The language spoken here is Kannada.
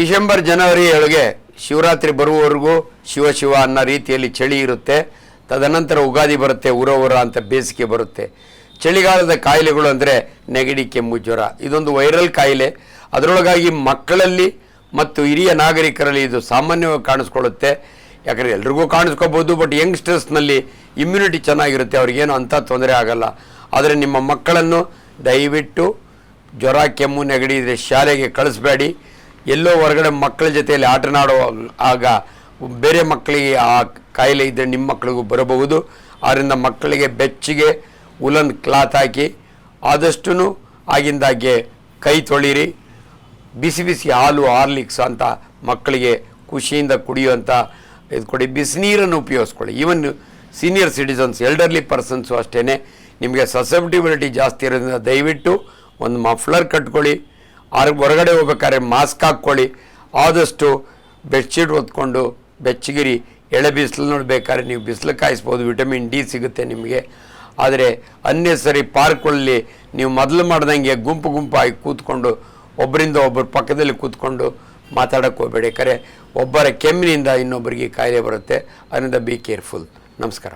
ಡಿಸೆಂಬರ್ ಜನವರಿ ಒಳಗೆ ಶಿವರಾತ್ರಿ ಬರುವವರೆಗೂ ಶಿವ ಶಿವ ಅನ್ನೋ ರೀತಿಯಲ್ಲಿ ಚಳಿ ಇರುತ್ತೆ. ತದನಂತರ ಉಗಾದಿ ಬರುತ್ತೆ, ಉರ ಉರ ಅಂತ ಬೇಸಿಗೆ ಬರುತ್ತೆ. ಚಳಿಗಾಲದ ಕಾಯಿಲೆಗಳು ಅಂದರೆ ನೆಗಡಿ, ಕೆಮ್ಮು, ಜ್ವರ. ಇದೊಂದು ವೈರಲ್ ಕಾಯಿಲೆ. ಅದರೊಳಗಾಗಿ ಮಕ್ಕಳಲ್ಲಿ ಮತ್ತು ಹಿರಿಯ ನಾಗರಿಕರಲ್ಲಿ ಇದು ಸಾಮಾನ್ಯವಾಗಿ ಕಾಣಿಸ್ಕೊಳ್ಳುತ್ತೆ. ಯಾಕಂದರೆ ಎಲ್ರಿಗೂ ಕಾಣಿಸ್ಕೋಬೋದು, ಬಟ್ ಯಂಗ್ಸ್ಟರ್ಸ್ನಲ್ಲಿ ಇಮ್ಯುನಿಟಿ ಚೆನ್ನಾಗಿರುತ್ತೆ. ಅವ್ರಿಗೇನು ಅಂಥ ತೊಂದರೆ ಆಗಲ್ಲ. ಆದರೆ ನಿಮ್ಮ ಮಕ್ಕಳನ್ನು ದಯವಿಟ್ಟು ಜ್ವರ, ಕೆಮ್ಮು, ನೆಗಡಿ ಇದ್ರೆ ಶಾಲೆಗೆ ಕಳಿಸ್ಬೇಡಿ. ಎಲ್ಲೋ ಹೊರಗಡೆ ಮಕ್ಕಳ ಜೊತೆಯಲ್ಲಿ ಆಟನಾಡೋ ಆಗ ಬೇರೆ ಮಕ್ಕಳಿಗೆ ಆ ಕಾಯಿಲೆ ಇದ್ದರೆ ನಿಮ್ಮ ಮಕ್ಕಳಿಗೂ ಬರಬಹುದು. ಆದ್ದರಿಂದ ಮಕ್ಕಳಿಗೆ ಬೆಚ್ಚಗೆ ಉಲನ್ ಕ್ಲಾತ್ ಹಾಕಿ ಆದಷ್ಟು ಆಗಿಂದಾಗೆ ಕೈ ತೊಳೀರಿ. ಬಿಸಿ ಬಿಸಿ ಹಾಲು ಹಾರ್ಲಿಕ್ಸ್ ಅಂತ ಮಕ್ಕಳಿಗೆ ಖುಷಿಯಿಂದ ಕುಡಿಯುವಂಥ ಇದು ಕೊಡಿ. ಬಿಸಿನೀರನ್ನು ಉಪಯೋಗಿಸ್ಕೊಳ್ಳಿ. Even senior citizens elderly persons ಅಷ್ಟೇ ನಿಮಗೆ ಸಸೆಪ್ಟಿಬಿಲಿಟಿ ಜಾಸ್ತಿ ಇರೋದ್ರಿಂದ ದಯವಿಟ್ಟು ಒಂದು ಮಫ್ಲರ್ ಕಟ್ಕೊಳ್ಳಿ. ಆರ್ ಹೊರಗಡೆ ಹೋಗ್ಬೇಕಾದ್ರೆ ಮಾಸ್ಕ್ ಹಾಕ್ಕೊಳ್ಳಿ. ಆದಷ್ಟು ಬೆಡ್ಶೀಟ್ ಹೊತ್ಕೊಂಡು ಬೆಚ್ಚಗಿರಿ, ಎಳೆ ಬಿಸಿಲು ನೋಡಬೇಕಾದ್ರೆ ನೀವು ಬಿಸಿಲು ಕಾಯಿಸ್ಬೋದು, ವಿಟಮಿನ್ ಡಿ ಸಿಗುತ್ತೆ ನಿಮಗೆ. ಆದರೆ ಅನ್ನೆಸರಿ ಪಾರ್ಕ್ಗಳಲ್ಲಿ ನೀವು ಮೊದಲು ಮಾಡ್ದಂಗೆ ಗುಂಪು ಗುಂಪಾಗಿ ಕೂತ್ಕೊಂಡು, ಒಬ್ಬರಿಂದ ಒಬ್ಬರ ಪಕ್ಕದಲ್ಲಿ ಕೂತ್ಕೊಂಡು ಮಾತಾಡೋಕ್ಕೆ ಹೋಗಬೇಡಿ. ಯಾಕಂದರೆ ಒಬ್ಬರ ಕೆಮ್ಮಿನಿಂದ ಇನ್ನೊಬ್ಬರಿಗೆ ಕಾಯಿಲೆ ಬರುತ್ತೆ. ಅದರಿಂದ ಬಿ ಕೇರ್ಫುಲ್ ನಮಸ್ಕಾರ.